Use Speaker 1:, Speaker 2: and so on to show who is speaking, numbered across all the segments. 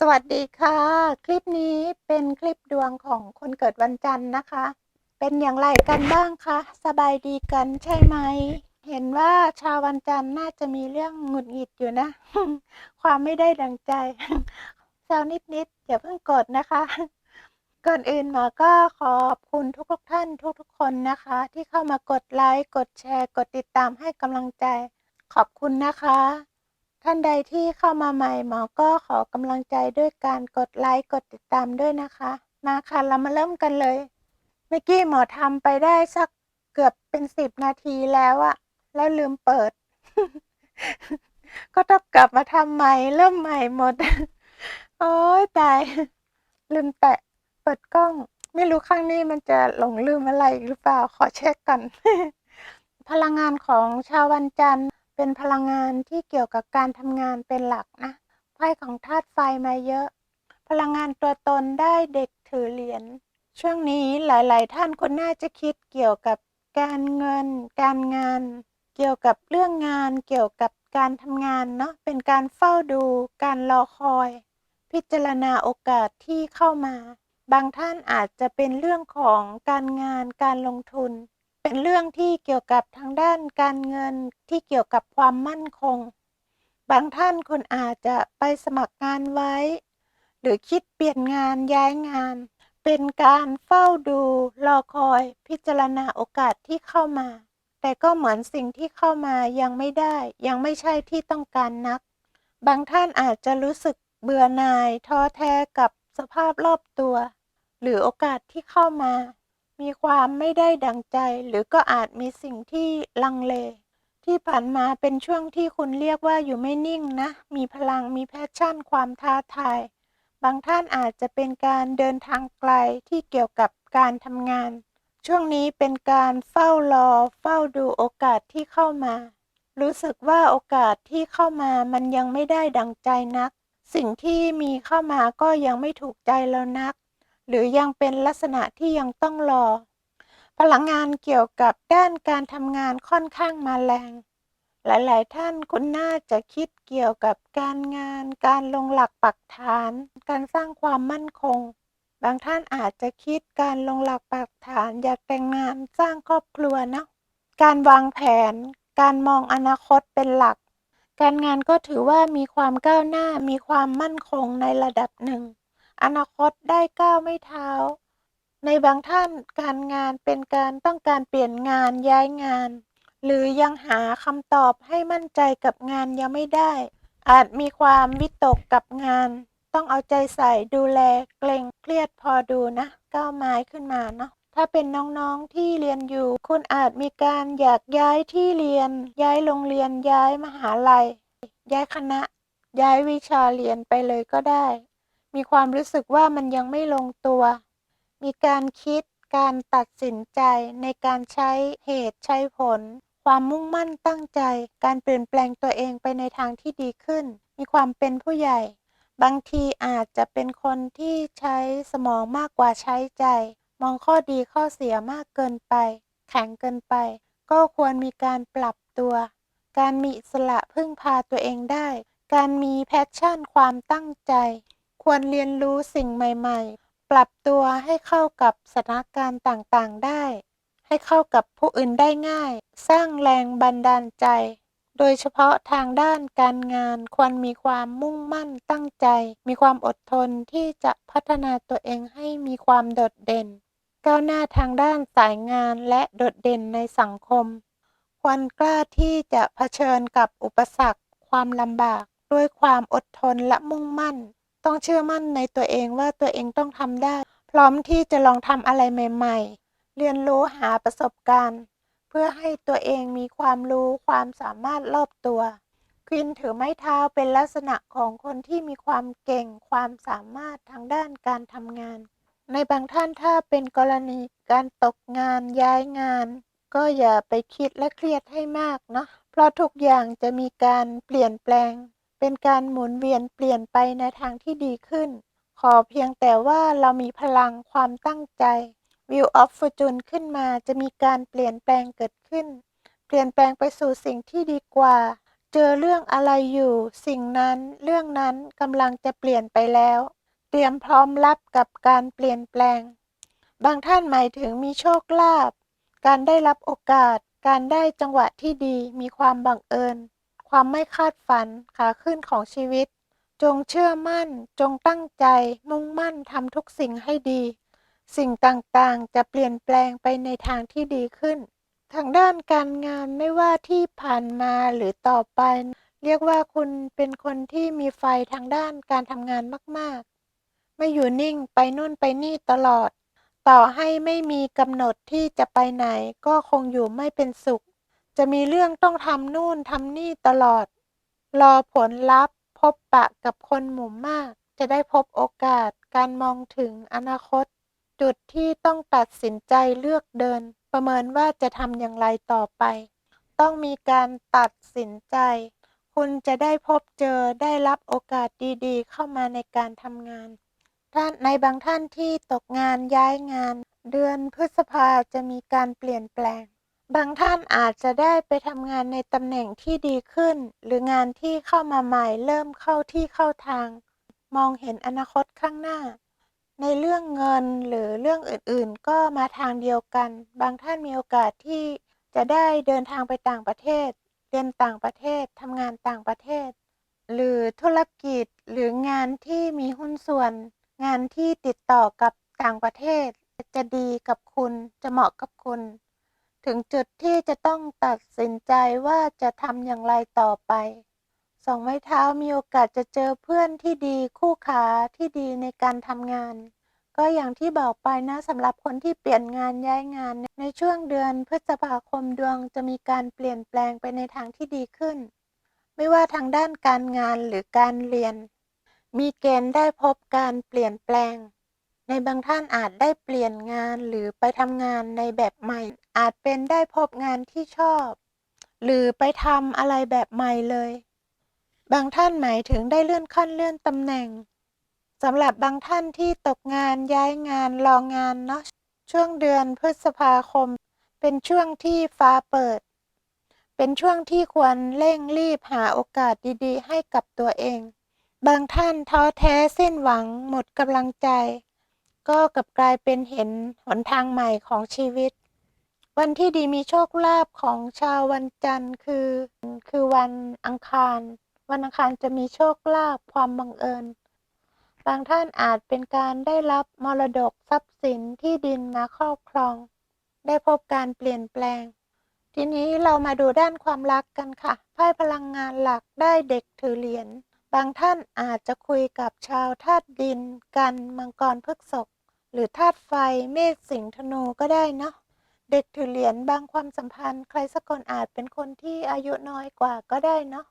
Speaker 1: สวัสดีค่ะ คลิปนี้เป็นคลิปดวงของคนเกิดวันจันทร์นะคะ เป็นอย่างไรกันบ้างคะสบายดีกันใช่ไหม เห็นว่าชาววันจันทร์น่าจะมีเรื่องหงุดหงิดอยู่นะ ความไม่ได้ดังใจแซวนิดๆอย่าเพิ่งกดนะคะ ก่อนอื่นหมอก็ขอบคุณทุกๆท่านทุกๆคนนะคะ ที่เข้ามากดไลค์กดแชร์ กดติดตามให้กำลังใจ ขอบคุณนะคะ ท่านใดที่เข้ามาใหม่หมอก็ขอกำลังใจด้วยการกดไลค์กดติดตามด้วยนะคะ มาค่ะเรามาเริ่มกันเลย เมื่อกี้หมอทำไปได้สักเกือบเป็นสิบนาทีแล้วอะแล้วลืมเปิด ก็ต้องกลับมาทำใหม่เริ่มใหม่หมด โอ้ยตาย ลืมแตะเปิดกล้อง ไม่รู้ข้างนี้มันจะหลงลืมอะไรหรือเปล่าขอเช็คกัน พลังงานของชาววันจันทร์ เป็นพลังงานที่เกี่ยวกับการทำงานเป็นหลักนะไพ่ของธาตุไฟมาเยอะ พลังงานตัวตนได้เด็กถือเหรียญช่วงนี้หลาย ๆ ท่านคนน่าจะคิดเกี่ยวกับการเงิน การงาน เกี่ยวกับเรื่องงาน เกี่ยวกับการทำงานเนาะเป็นการเฝ้าดู การรอคอย พิจารณาโอกาสที่เข้ามา บางท่านอาจจะเป็นเรื่องของการงานการลงทุน เป็นเรื่องที่เกี่ยวกับทางด้านการเงินที่เกี่ยวกับความมั่นคง บางท่านคุณอาจจะไปสมัครงานไว้ หรือคิดเปลี่ยนงานย้ายงาน เป็นการเฝ้าดูรอคอยพิจารณาโอกาสที่เข้ามา แต่ก็เหมือนสิ่งที่เข้ามายังไม่ได้ ยังไม่ใช่ที่ต้องการนัก บางท่านอาจจะรู้สึกเบื่อหน่ายท้อแท้กับสภาพรอบตัว หรือโอกาสที่เข้ามา มีความไม่ได้ดังใจ หรือก็อาจมีสิ่งที่ลังเล ที่ผ่านมาเป็นช่วงที่คุณเรียกว่าอยู่ไม่นิ่งนะ มีพลังมีแพชชั่น ความท้าทาย บางท่านอาจจะเป็นการเดินทางไกลที่เกี่ยวกับการทำงาน ช่วงนี้เป็นการเฝ้ารอ เฝ้าดูโอกาสที่เข้ามา รู้สึกว่าโอกาสที่เข้ามามันยังไม่ได้ดังใจนัก สิ่งที่มีเข้ามาก็ยังไม่ถูกใจเรานัก หรือยังเป็นลักษณะที่ยังต้องรอ พลังงานเกี่ยวกับด้านการทำงานค่อนข้างมาแรง หลาย ๆ ท่านคุณน่าจะคิดเกี่ยวกับการงาน การลงหลักปักฐาน การสร้างความมั่นคง บางท่านอาจจะคิดการลงหลักปักฐานอยากแต่งงานสร้างครอบครัวนะ การวางแผน การมองอนาคตเป็นหลัก การงานก็ถือว่ามีความก้าวหน้ามีความมั่นคงในระดับหนึ่ง อนาคตได้ก้าวไม่เท้า ในบางท่านการงานเป็นการต้องการเปลี่ยนงานย้ายงาน หรือยังหาคำตอบให้มั่นใจกับงานยังไม่ได้ อาจมีความวิตกกับงาน ต้องเอาใจใส่ดูแลเกรงเครียดพอดูนะก้าวไม้ขึ้นมาเนาะถ้าเป็นน้องๆที่เรียนอยู่ คุณอาจมีการอยากย้ายที่เรียน ย้ายโรงเรียนย้ายมหาลัย ย้ายคณะ ย้ายวิชาเรียนไปเลยก็ได้ มีความรู้สึกว่ามันยังไม่ลงตัว มีการคิดการตัดสินใจในการใช้เหตุใช้ผล ความมุ่งมั่นตั้งใจ การเปลี่ยนแปลงตัวเองไปในทางที่ดีขึ้น มีความเป็นผู้ใหญ่ บางทีอาจจะเป็นคนที่ใช้สมองมากกว่าใช้ใจ มองข้อดีข้อเสียมากเกินไป แข็งเกินไป ก็ควรมีการปรับตัว การมีอิสระพึ่งพาตัวเองได้ การมีแพชชั่นความตั้งใจ ควรเรียนรู้สิ่งใหม่ๆ ปรับตัวให้เข้ากับสถานการณ์ต่างๆได้ ให้เข้ากับผู้อื่นได้ง่าย สร้างแรงบันดาลใจ โดยเฉพาะทางด้านการงานควรมีความมุ่งมั่นตั้งใจ มีความอดทนที่จะพัฒนาตัวเองให้มีความโดดเด่น ก้าวหน้าทางด้านสายงานและโดดเด่นในสังคม ควรกล้าที่จะเผชิญกับอุปสรรค ความลำบาก ด้วยความอดทนและมุ่งมั่น ต้องเชื่อมั่นในตัวเองว่าตัวเองต้องทำได้ พร้อมที่จะลองทำอะไรใหม่ ๆ เรียนรู้หาประสบการณ์ เพื่อให้ตัวเองมีความรู้ความสามารถรอบตัวควินถือไม้เท้าเป็นลักษณะของคนที่มีความเก่งความสามารถทางด้านการทำงาน ในบางท่านถ้าเป็นกรณีการตกงานย้ายงาน ก็อย่าไปคิดและเครียดให้มากเนาะเพราะทุกอย่างจะมีการเปลี่ยนแปลง เป็นการหมุนเวียนเปลี่ยนไปในทางที่ดีขึ้น ขอเพียงแต่ว่าเรามีพลังความตั้งใจ View of Fortune ขึ้นมาจะมีการเปลี่ยนแปลงเกิดขึ้น เปลี่ยนแปลงไปสู่สิ่งที่ดีกว่า เจอเรื่องอะไรอยู่ สิ่งนั้นเรื่องนั้นกำลังจะเปลี่ยนไปแล้ว เตรียมพร้อมรับกับการเปลี่ยนแปลง บางท่านหมายถึงมีโชคลาภการได้รับโอกาส การได้จังหวะที่ดีมีความบังเอิญ ความไม่คาดฝันขาขึ้นของชีวิต จงเชื่อมั่น จงตั้งใจ มุ่งมั่นทำทุกสิ่งให้ดี สิ่งต่างๆ จะเปลี่ยนแปลงไปในทางที่ดีขึ้น ทางด้านการงานไม่ว่าที่ผ่านมาหรือต่อไป เรียกว่าคุณเป็นคนที่มีไฟทางด้านการทำงานมากๆ ไม่อยู่นิ่งไปนู่นไปนี่ตลอด ต่อให้ไม่มีกำหนดที่จะไปไหนก็คงอยู่ไม่เป็นสุข จะมีเรื่องต้องทำนู่นทำนี่ตลอด รอผลลัพธ์พบปะกับคนหมู่มาก จะได้พบโอกาสการมองถึงอนาคต จุดที่ต้องตัดสินใจเลือกเดิน ประเมินว่าจะทำอย่างไรต่อไป ต้องมีการตัดสินใจ คุณจะได้พบเจอได้รับโอกาสดีๆ เข้ามาในการทำงาน ท่านในบางท่านที่ตกงานย้ายงาน เดือนพฤษภาจะมีการเปลี่ยนแปลง บางท่านอาจจะได้ไปทำงานในตำแหน่งที่ดีขึ้น หรืองานที่เข้ามาใหม่เริ่มเข้าที่เข้าทาง มองเห็นอนาคตข้างหน้า ในเรื่องเงินหรือเรื่องอื่นๆ ก็มาทางเดียวกัน บางท่านมีโอกาสที่จะได้เดินทางไปต่างประเทศ เรียนต่างประเทศทำงานต่างประเทศ หรือธุรกิจหรืองานที่มีหุ้นส่วน งานที่ติดต่อกับต่างประเทศ จะดีกับคุณจะเหมาะกับคุณ ถึงจุดที่จะต้องตัดสินใจว่าจะทำอย่างไรต่อไป สองไม้เท้ามีโอกาสจะเจอเพื่อนที่ดีคู่ขาที่ดีในการทำงาน ก็อย่างที่บอกไปนะสำหรับคนที่เปลี่ยนงานย้ายงาน ในช่วงเดือนพฤษภาคมดวงจะมีการเปลี่ยนแปลงไปในทางที่ดีขึ้น ไม่ว่าทางด้านการงานหรือการเรียน มีเกณฑ์ได้พบการเปลี่ยนแปลงในบางท่านอาจได้เปลี่ยนงานหรือไปทำงานในแบบใหม่ อาจเป็นได้พบงานที่ชอบ หรือไปทำอะไรแบบใหม่เลย บางท่านหมายถึงได้เลื่อนขั้นเลื่อนตำแหน่งสำหรับบางท่านที่ตกงานย้ายงานรองงานเนาะช่วงเดือนพฤษภาคม เป็นช่วงที่ฟ้าเปิด เป็นช่วงที่ควรเร่งรีบหาโอกาสดีๆ ให้กับตัวเอง บางท่านท้อแท้สิ้นหวังหมดกำลังใจ ก็กลับกลายเป็นเห็นหนทางใหม่ของชีวิต วันที่ดีมีโชคลาภของชาววันจันทร์คือ คือวันอังคาร วันอังคารจะมีโชคลาภความบังเอิญ บางท่านอาจเป็นการได้รับมรดกทรัพย์สินที่ดินมาครอบครอง ได้พบการเปลี่ยนแปลง ทีนี้เรามาดูด้านความรักกันค่ะไพ่พลังงานหลักได้เด็กถือเหรียญบางท่านอาจจะคุยกับชาวธาตุดินกันมังกรพฤกษกหรือธาตุไฟเมษสิงห์ธนูก็ได้เนาะ เด็กถือเหรียญบางความสัมพันธ์ ใครสักคนอาจเป็นคนที่อายุน้อยกว่าก็ได้เนาะ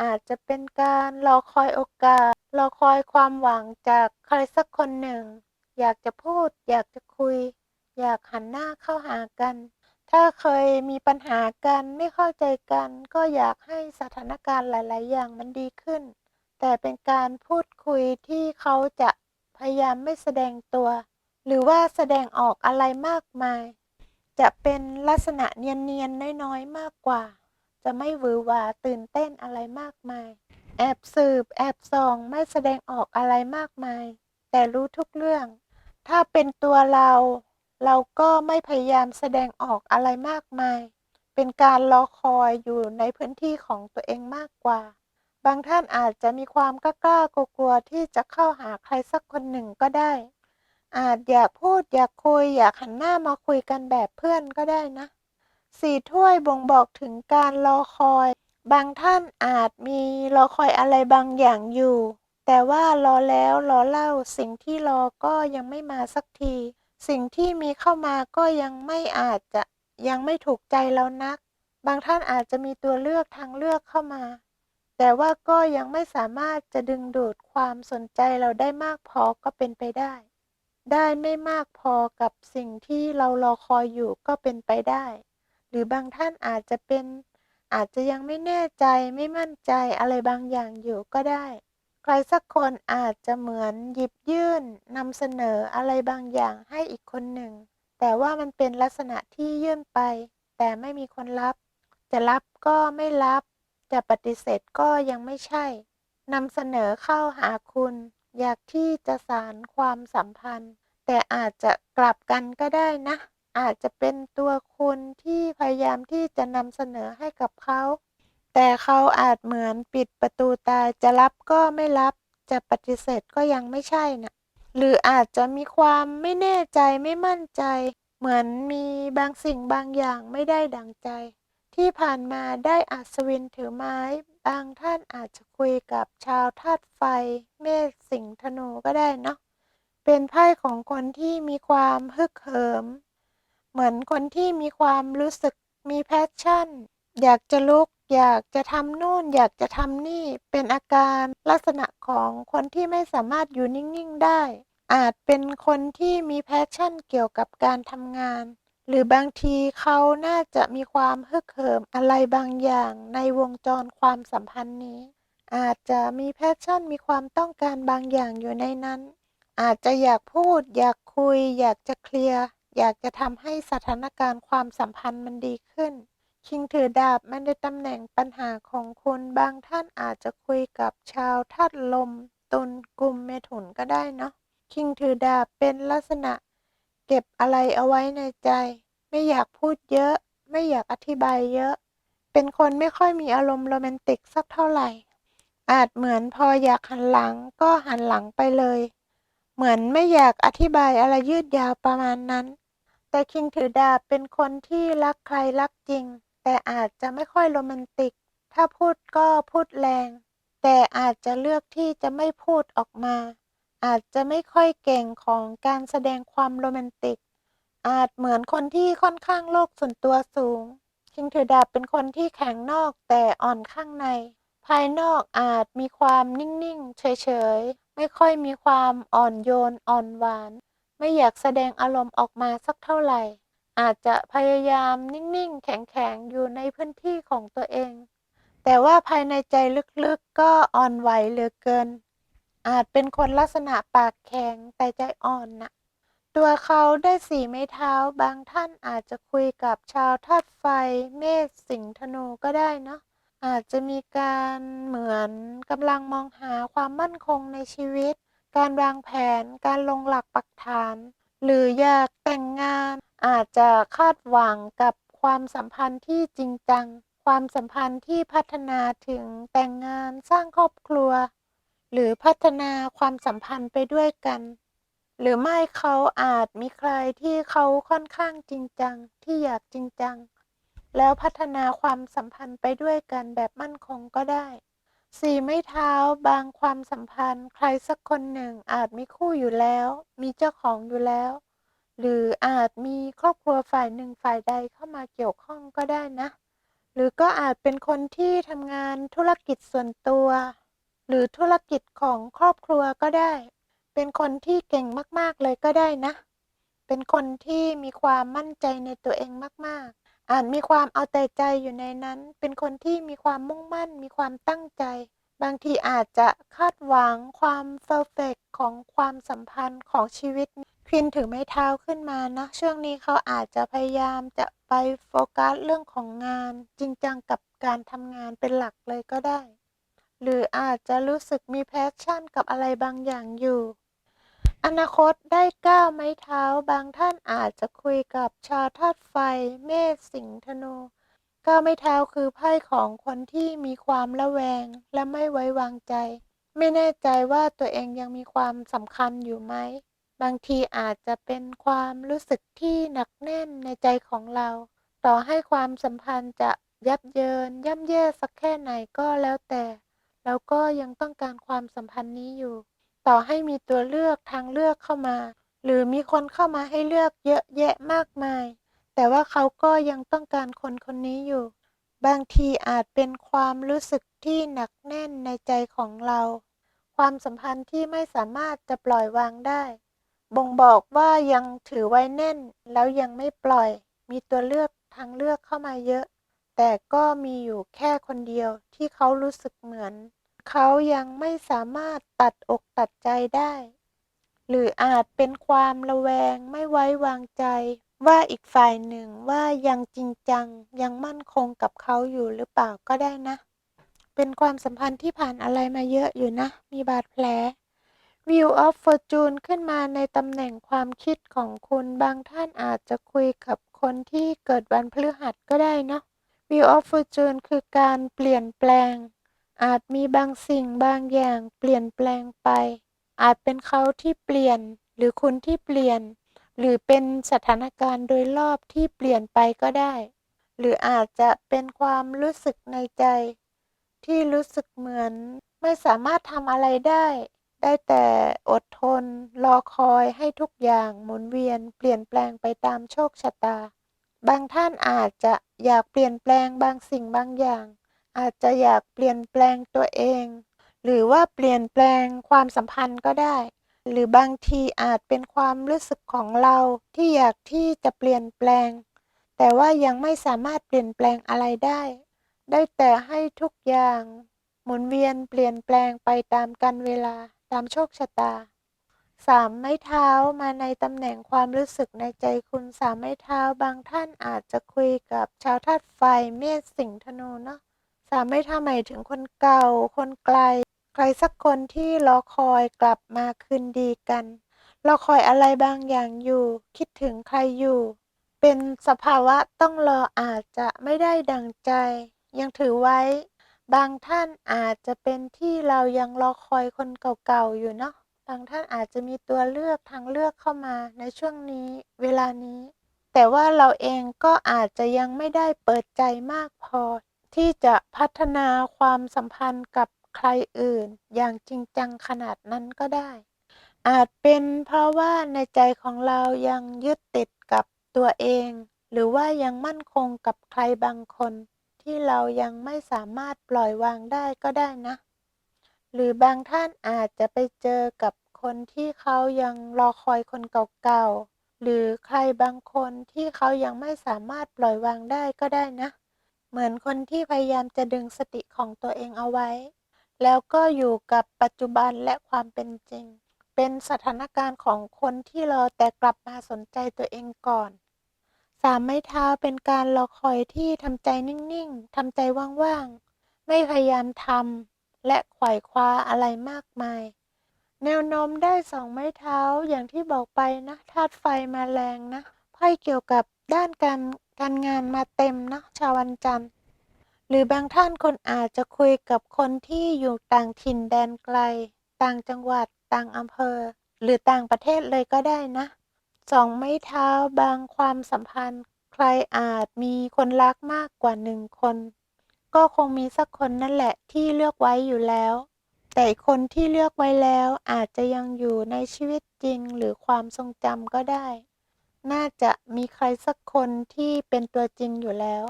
Speaker 1: อาจจะเป็นการรอคอยโอกาส รอคอยความหวังจากใครสักคนหนึ่ง อยากจะพูด อยากจะคุย อยากหันหน้าเข้าหากัน ถ้าเคยมีปัญหากันไม่เข้าใจกัน ก็อยากให้สถานการณ์หลาย ๆ อย่างมันดีขึ้น แต่เป็นการพูดคุยที่เขาจะพยายามไม่แสดงตัว หรือว่าแสดงออกอะไรมากมาย จะเป็นลักษณะเนียนๆน้อยๆมากกว่า จะไม่หวือหวาตื่นเต้นอะไรมากมาย แอบสืบ แอบส่องไม่แสดงออกอะไรมากมาย แต่รู้ทุกเรื่อง ถ้าเป็นตัวเรา เราก็ไม่พยายามแสดงออกอะไรมากมาย เป็นการรอคอยอยู่ในพื้นที่ของตัวเองมากกว่า บางท่านอาจจะมีความกล้าๆกลัวๆที่จะเข้าหาใครสักคนหนึ่งก็ได้ อาจอยากพูดอยากคุย อยากหันหน้ามาคุยกันแบบเพื่อนก็ได้นะ สี่ถ้วยบ่งบอกถึงการรอคอย บางท่านอาจมีรอคอยอะไรบางอย่างอยู่ แต่ว่ารอแล้วรอเล่า สิ่งที่รอก็ยังไม่มาสักที สิ่งที่มีเข้ามาก็ยังไม่อาจจะยังไม่ถูกใจเรานัก บางท่านอาจจะมีตัวเลือกทางเลือกเข้ามา แต่ว่าก็ยังไม่สามารถจะดึงดูดความสนใจเราได้มากพอก็เป็นไปได้ ได้ไม่มากพอกับสิ่งที่เรารอคอยอยู่ก็เป็นไปได้ หรือบางท่านอาจจะเป็นอาจจะยังไม่แน่ใจไม่มั่นใจอะไรบางอย่างอยู่ก็ได้ ใครสักคนอาจจะเหมือนหยิบยื่นนำเสนออะไรบางอย่างให้อีกคนหนึ่ง แต่ว่ามันเป็นลักษณะที่ยื่นไป แต่ไม่มีคนรับ จะรับก็ไม่รับ จะปฏิเสธก็ยังไม่ใช่นำเสนอเข้าหาคุณ อยากที่จะสารความสัมพันธ์ แต่อาจจะกลับกันก็ได้นะ อาจจะเป็นตัวคุณที่พยายามที่จะนำเสนอให้กับเขา แต่เขาอาจเหมือนปิดประตูตายจะรับก็ไม่รับจะปฏิเสธก็ยังไม่ใช่นะหรืออาจจะมีความไม่แน่ใจไม่มั่นใจ เหมือนมีบางสิ่งบางอย่างไม่ได้ดังใจ ที่ผ่านมาได้อัศวินถือไม้ บางท่านอาจจะคุยกับชาวธาตุไฟ เมษสิงห์ธนูก็ได้เนาะเป็นไพ่ของคนที่มีความฮึกเหิม เหมือนคนที่มีความรู้สึกมีแพชชั่น อยากจะลุก อยากจะทำนู่น อยากจะทำนี่เป็นอาการลักษณะของคนที่ไม่สามารถอยู่นิ่ง ๆ ได้ อาจเป็นคนที่มีแพชชั่นเกี่ยวกับการทำงาน หรือบางทีเขาน่าจะมีความฮึกเหิมอะไรบางอย่างในวงจรความสัมพันธ์นี้ อาจจะมีแพชชั่นมีความต้องการบางอย่างอยู่ในนั้น อาจจะอยากพูด อยากคุย อยากจะเคลียร์ อยากจะทำให้สถานการณ์ความสัมพันธ์มันดีขึ้น คิงถือดาบมันในตำแหน่งปัญหาของคุณบางท่านอาจจะคุยกับชาวธาตุลม ตุลกลุ่มเมถุนก็ได้เนาะคิงถือดาบเป็นลักษณะ เก็บอะไรเอาไว้ในใจ ไม่อยากพูดเยอะ ไม่อยากอธิบายเยอะ เป็นคนไม่ค่อยมีอารมณ์โรแมนติกสักเท่าไหร่ อาจเหมือนพออยากหันหลังก็หันหลังไปเลย เหมือนไม่อยากอธิบายอะไรยืดยาวประมาณนั้น แต่คิงถือดาบเป็นคนที่รักใครรักจริง แต่อาจจะไม่ค่อยโรแมนติก ถ้าพูดก็พูดแรง แต่อาจจะเลือกที่จะไม่พูดออกมา อาจจะไม่ค่อยเก่งของการแสดงความโรแมนติก อาจเหมือนคนที่ค่อนข้างโลกส่วนตัวสูง คิงถือดาบเป็นคนที่แข็งนอกแต่อ่อนข้างใน ภายนอกอาจมีความนิ่งๆ เฉยๆ ไม่ค่อยมีความอ่อนโยนอ่อนหวาน ไม่อยากแสดงอารมณ์ออกมาสักเท่าไหร่ อาจจะพยายามนิ่งๆ แข็งๆ อยู่ในพื้นที่ของตัวเอง แต่ว่าภายในใจลึกๆ ก็อ่อนไหวเหลือเกิน อาจเป็นคนลักษณะปากแข็งแต่ใจอ่อนนะตัวเขาได้สีไม้เท้าบางท่านอาจจะคุยกับชาวธาตุไฟเมษสิงห์ธนูก็ได้เนาะอาจจะมีการเหมือนกำลังมองหาความมั่นคงในชีวิต การวางแผนการลงหลักปักฐาน หรืออยากแต่งงาน อาจจะคาดหวังกับความสัมพันธ์ที่จริงจัง ความสัมพันธ์ที่พัฒนาถึงแต่งงานสร้างครอบครัว หรือพัฒนาความสัมพันธ์ไปด้วยกัน หรือไม่เขาอาจมีใครที่เขาค่อนข้างจริงจัง ที่อยากจริงจัง แล้วพัฒนาความสัมพันธ์ไปด้วยกันแบบมั่นคงก็ได้สี่ไม้เท้าบางความสัมพันธ์ ใครสักคนหนึ่งอาจมีคู่อยู่แล้ว มีเจ้าของอยู่แล้ว หรืออาจมีครอบครัวฝ่ายหนึ่งฝ่ายใดเข้ามาเกี่ยวข้องก็ได้นะ หรือก็อาจเป็นคนที่ทำงานธุรกิจส่วนตัว หรือธุรกิจของครอบครัวก็ได้ เป็นคนที่เก่งมาก ๆ เลยก็ได้นะ เป็นคนที่มีความมั่นใจในตัวเองมาก ๆ อาจมีความเอาแต่ใจอยู่ในนั้น เป็นคนที่มีความมุ่งมั่น มีความตั้งใจ บางทีอาจจะคาดหวังความเ e อร์เฟกของความสัมพันธ์ของชีวิตควินถือไม้เท้าขึ้นมานะ ช่วงนี้เขาอาจจะพยายามจะไปโฟกัสเรื่องของงาน จริงจังกับการทำงานเป็นหลักเลยก็ได้ หรืออาจจะรู้สึกมีแพชชั่นกับอะไรบางอย่างอยู่ อนาคตได้ก้าวไม้เท้าบางท่านอาจจะคุยกับชาวธาตุไฟ เมษสิงห์ธนูก้าวไม้เท้าคือไพ่ของคนที่มีความระแวงและไม่ไว้วางใจ ไม่แน่ใจว่าตัวเองยังมีความสำคัญอยู่ไหม บางทีอาจจะเป็นความรู้สึกที่หนักแน่นในใจของเรา ต่อให้ความสัมพันธ์จะยับเยินย่ำแย่สักแค่ไหนก็แล้วแต่ เราก็ยังต้องการความสัมพันธ์นี้อยู่ ต่อให้มีตัวเลือกทางเลือกเข้ามา หรือมีคนเข้ามาให้เลือกเยอะแยะมากมาย แต่ว่าเขาก็ยังต้องการคนคนนี้อยู่ บางทีอาจเป็นความรู้สึกที่หนักแน่นในใจของเรา ความสัมพันธ์ที่ไม่สามารถจะปล่อยวางได้ บ่งบอกว่ายังถือไว้แน่นแล้วยังไม่ปล่อย มีตัวเลือกทางเลือกเข้ามาเยอะ แต่ก็มีอยู่แค่คนเดียวที่เขารู้สึกเหมือน เขายังไม่สามารถตัดอกตัดใจได้ หรืออาจเป็นความระแวงไม่ไว้วางใจ ว่าอีกฝ่ายหนึ่งว่ายังจริงจังยังมั่นคงกับเขาอยู่หรือเปล่าก็ได้นะ เป็นความสัมพันธ์ที่ผ่านอะไรมาเยอะอยู่นะ มีบาดแผล View of Fortune ขึ้นมาในตำแหน่งความคิดของคุณบางท่านอาจจะคุยกับคนที่เกิดวันพฤหัสก็ได้เนาะ View of Fortune คือการเปลี่ยนแปลง อาจมีบางสิ่งบางอย่างเปลี่ยนแปลงไป อาจเป็นเขาที่เปลี่ยน หรือคุณที่เปลี่ยน หรือเป็นสถานการณ์โดยรอบที่เปลี่ยนไปก็ได้ หรืออาจจะเป็นความรู้สึกในใจ ที่รู้สึกเหมือน ไม่สามารถทำอะไรได้ ได้แต่อดทน รอคอยให้ทุกอย่างหมุนเวียน เปลี่ยนแปลงไปตามโชคชะตา บางท่านอาจจะอยากเปลี่ยนแปลงบางสิ่งบางอย่าง อาจจะอยากเปลี่ยนแปลงตัวเอง หรือว่าเปลี่ยนแปลงความสัมพันธ์ก็ได้ หรือบางทีอาจเป็นความรู้สึกของเราที่อยากที่จะเปลี่ยนแปลง แต่ว่ายังไม่สามารถเปลี่ยนแปลงอะไรได้ ได้แต่ให้ทุกอย่าง หมุนเวียนเปลี่ยนแปลงไปตามกันเวลาตามโชคชะตา สามไม้เท้ามาในตำแหน่งความรู้สึกในใจคุณสามไม้เท้าบางท่านอาจจะคุยกับชาวธาตุไฟเมษสิงธนูเนาะสามไม้เท้าหมายถึงคนเก่า คนไกล ใครสักคนที่รอคอยกลับมาคืนดีกันรอคอยอะไรบางอย่างอยู่ คิดถึงใครอยู่ เป็นสภาวะต้องรออาจจะไม่ได้ดังใจ ยังถือไว้ บางท่านอาจจะเป็นที่เรายังรอคอยคนเก่าๆอยู่เนาะ บางท่านอาจจะมีตัวเลือกทางเลือกเข้ามาในช่วงนี้เวลานี้ แต่ว่าเราเองก็อาจจะยังไม่ได้เปิดใจมากพอ ที่จะพัฒนาความสัมพันธ์กับใครอื่น อย่างจริงจังขนาดนั้นก็ได้ อาจเป็นเพราะว่าในใจของเรายังยึดติดกับตัวเอง หรือว่ายังมั่นคงกับใครบางคน ที่เรายังไม่สามารถปล่อยวางได้ก็ได้นะ หรือบางท่านอาจจะไปเจอกับคนที่เขายังรอคอยคนเก่าๆ หรือใครบางคนที่เขายังไม่สามารถปล่อยวางได้ก็ได้นะ เหมือนคนที่พยายามจะดึงสติของตัวเองเอาไว้ แล้วก็อยู่กับปัจจุบันและความเป็นจริง เป็นสถานการณ์ของคนที่รอแต่กลับมาสนใจตัวเองก่อนสามไม้เท้าเป็นการรอคอยที่ทำใจนิ่งๆทำใจว่างๆ ไม่พยายามทำ และไขว่คว้าอะไรมากมาย แนวโน้มได้สองไม้เท้าอย่างที่บอกไปนะธาตุไฟมาแรงนะไพ่เกี่ยวกับด้านการการงานมาเต็มนะชาววันจันทร์ หรือบางท่านคนอาจจะคุยกับคนที่อยู่ต่างถิ่นแดนไกล ต่างจังหวัด ต่างอำเภอ หรือต่างประเทศเลยก็ได้นะสองไม้เท้าบางความสัมพันธ์ ใครอาจมีคนรักมากกว่าหนึ่งคน ก็คงมีสักคนนั่นแหละที่เลือกไว้อยู่แล้ว แต่คนที่เลือกไว้แล้วอาจจะยังอยู่ในชีวิตจริงหรือความทรงจำก็ได้ น่าจะมีใครสักคนที่เป็นตัวจริงอยู่แล้ว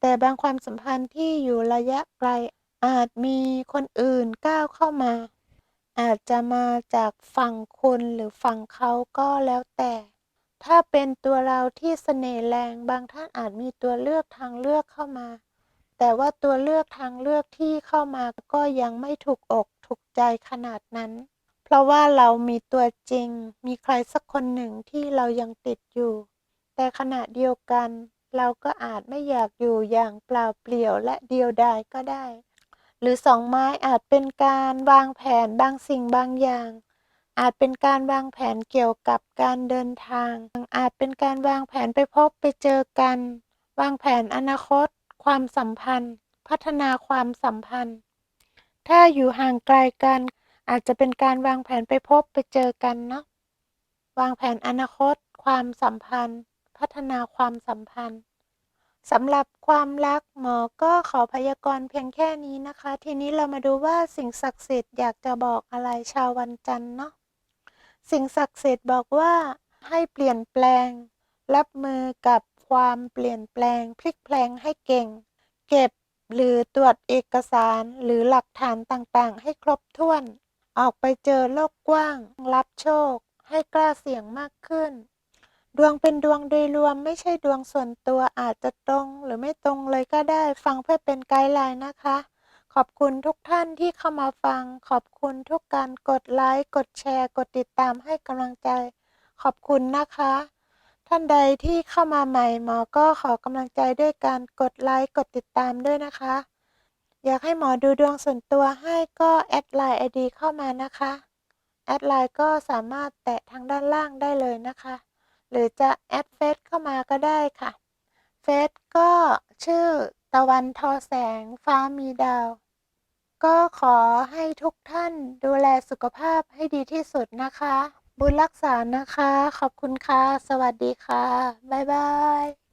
Speaker 1: แต่บางความสัมพันธ์ที่อยู่ระยะไกล อาจมีคนอื่นก้าวเข้ามา อาจจะมาจากฝั่งคุณหรือฝั่งเขาก็แล้วแต่ถ้าเป็นตัวเราที่เสน่ห์แรงบางท่านอาจมีตัวเลือกทางเลือกเข้ามา แต่ว่าตัวเลือกทางเลือกที่เข้ามาก็ยังไม่ถูกอกถูกใจขนาดนั้น เพราะว่าเรามีตัวจริง มีใครสักคนหนึ่งที่เรายังติดอยู่ แต่ขณะเดียวกัน เราก็อาจไม่อยากอยู่อย่างเปล่าเปลี่ยวและเดียวดายก็ได้ หรือสองไม้อาจเป็นการวางแผนบางสิ่งบางอย่าง อาจเป็นการวางแผนเกี่ยวกับการเดินทาง อาจเป็นการวางแผนไปพบไปเจอกัน วางแผนอนาคต ความสัมพันธ์ พัฒนาความสัมพันธ์ ถ้าอยู่ห่างไกลกัน อาจจะเป็นการวางแผนไปพบไปเจอกันเนาะวางแผนอนาคต ความสัมพันธ์ พัฒนาความสัมพันธ์สำหรับความรักหมอก็ขอพยากรณ์เพียงแค่นี้นะคะ ทีนี้เรามาดูว่าสิ่งศักดิ์สิทธิ์อยากจะบอกอะไรชาววันจันทร์เนาะสิ่งศักดิ์สิทธิ์บอกว่าให้เปลี่ยนแปลง รับมือกับ ความเปลี่ยนแปลงพลิกแปลงให้เก่ง เก็บหรือตรวจเอกสารหรือหลักฐานต่างๆ ให้ครบถ้วน ออกไปเจอโลกกว้าง รับโชค ให้กล้าเสี่ยงมากขึ้น ดวงเป็นดวงโดยรวมไม่ใช่ดวงส่วนตัวอาจจะตรงหรือไม่ตรงเลยก็ได้ฟังเพื่อเป็นไกด์ไลน์นะคะ ขอบคุณทุกท่านที่เข้ามาฟัง ขอบคุณทุกการกดไลค์กดแชร์ กดติดตามให้กำลังใจ ขอบคุณนะคะ ท่านใดที่เข้ามาใหม่หมอก็ขอกำลังใจด้วยการกดไลค์กดติดตามด้วยนะคะ อยากให้หมอดูดวงส่วนตัวให้ก็แอดไลน์ไอดีเข้ามานะคะ แอดไลน์ก็สามารถแตะทางด้านล่างได้เลยนะคะ หรือจะแอดเฟซเข้ามาก็ได้ค่ะ เฟซก็ชื่อตะวันทอแสงฟ้ามีดาว ก็ขอให้ทุกท่านดูแลสุขภาพให้ดีที่สุดนะคะ บุญรักษานะคะ ขอบคุณค่ะ สวัสดีค่ะ บ๊ายบาย